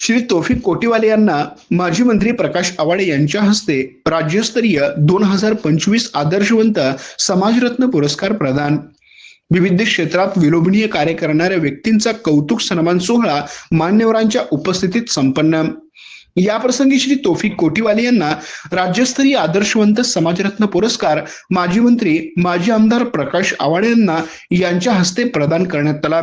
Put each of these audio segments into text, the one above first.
श्री तोफिक कोटीवाले यांना माजी मंत्री प्रकाश आवाडे यांच्या हस्ते राज्यस्तरीय दोन हजार पंचवीस आदर्शवंत समाजरत्न पुरस्कार प्रदान. विविध क्षेत्रात विलोभनीय कार्य करणाऱ्या व्यक्तींचा कौतुक सन्मान सोहळा मान्यवरांच्या उपस्थितीत संपन्न. या प्रसंगी श्री तोफिक कोटीवाले यांना राज्यस्तरीय आदर्शवंत समाजरत्न पुरस्कार माजी मंत्री माजी आमदार प्रकाश आवाडे यांना यांच्या हस्ते प्रदान करण्यात आला.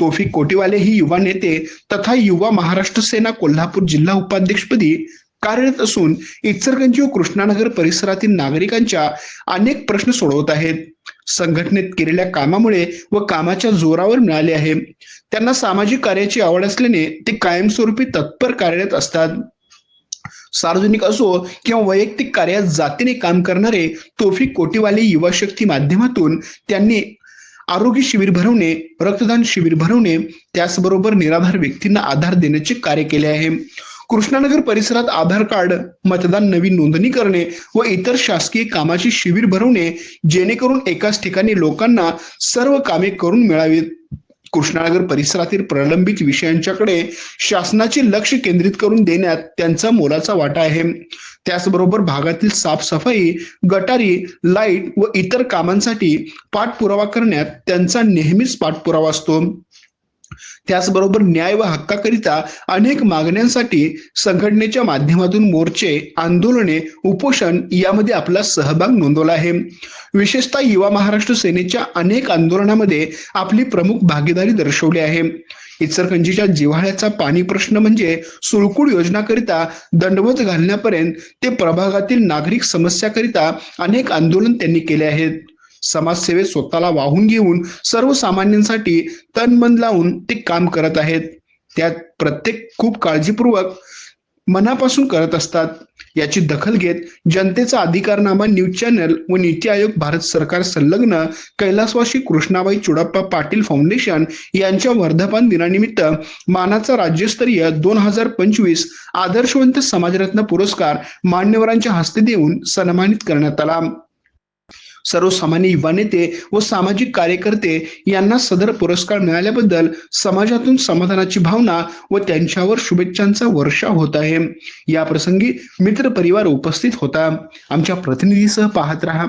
तोफिक कोटीवाले ही युवा नेते तथा युवा महाराष्ट्र सेना कोल्हापूर जिल्हा उपाध्यक्षपदी कार्यरत असून इचलकरंजी व कृष्णानगर परिसरातील नागरिकांच्या अनेक प्रश्न सोडवत आहेत. संघटनेत केलेल्या कामामुळे व कामाच्या जोरावर मिळाले आहे. त्यांना सामाजिक कार्याची आवड असल्याने ते कायमस्वरूपी तत्पर कार्यरत असतात. सार्वजनिक असो किंवा वैयक्तिक कार्यात जातीने काम करणारे तोफिक कोटीवाले युवा शक्ती माध्यमातून त्यांनी आरोग्य शिबिर भरवणे रक्तदान शिबिर भरवणे त्याचबरोबर निराधार व्यक्तींना आधार देण्याचे कार्य केले आहे. कृष्णानगर परिसरात आधार कार्ड मतदान नवीन नोंदणी करणे व इतर शासकीय कामाची शिबिर भरवणे जेणेकरून एकाच ठिकाणी लोकांना सर्व कामे करून मिळावीत. कृष्णानगर परिसरातील प्रलंबित विषयांच्याकडे शासनाचे लक्ष केंद्रित करून देण्यात त्यांचा मोलाचा वाटा आहे. त्याचबरोबर भागातील साफसफाई गटारी लाइट व इतर कामांसाठी पाठपुरावा करण्यात त्यांचा नेहमीच पाठपुरावा असतो. त्याचबरोबर न्याय व हक्काकरिता अनेक मागण्यांसाठी संघटनेच्या माध्यमातून मोर्चे आंदोलने उपोषण यामध्ये आपला सहभाग नोंदवला आहे. विशेषतः युवा महाराष्ट्र सेनेच्या अनेक आंदोलनामध्ये आपली प्रमुख भागीदारी दर्शवली आहे. इचरकंजीच्या जिव्हाळ्याचा पाणी प्रश्न म्हणजे सुळकुड योजनाकरिता दंडवत घालण्यापर्यंत ते प्रभागातील नागरिक समस्याकरिता अनेक आंदोलन त्यांनी केले आहेत. समाजसेवेत स्वतःला वाहून घेऊन सर्वसामान्यांसाठी तन मन लावून ते काम करत आहेत. त्यात प्रत्येक खूप काळजीपूर्वक मनापासून करत असतात. याची दखल घेत जनतेचा अधिकारनामा न्यूज चॅनल व नीती आयोग भारत सरकार संलग्न कैलासवासी कृष्णाबाई चुडाप्पा पाटील फाउंडेशन यांच्या वर्धापन दिनानिमित्त मानाचा राज्यस्तरीय दोन हजार पंचवीस आदर्शवंत समाजरत्न पुरस्कार मान्यवरांच्या हस्ते देऊन सन्मानित करण्यात आला. सर्वसामान्य युवा नेते व सामाजिक कार्यकर्ते यांना सदर पुरस्कार मिळाल्याबद्दल समाजातून समाधानाची भावना व त्यांच्यावर शुभेच्छांचा वर्षाव होत आहे. या प्रसंगी मित्र परिवार उपस्थित होता. आमच्या प्रतिनिधीसह पाहत रहा.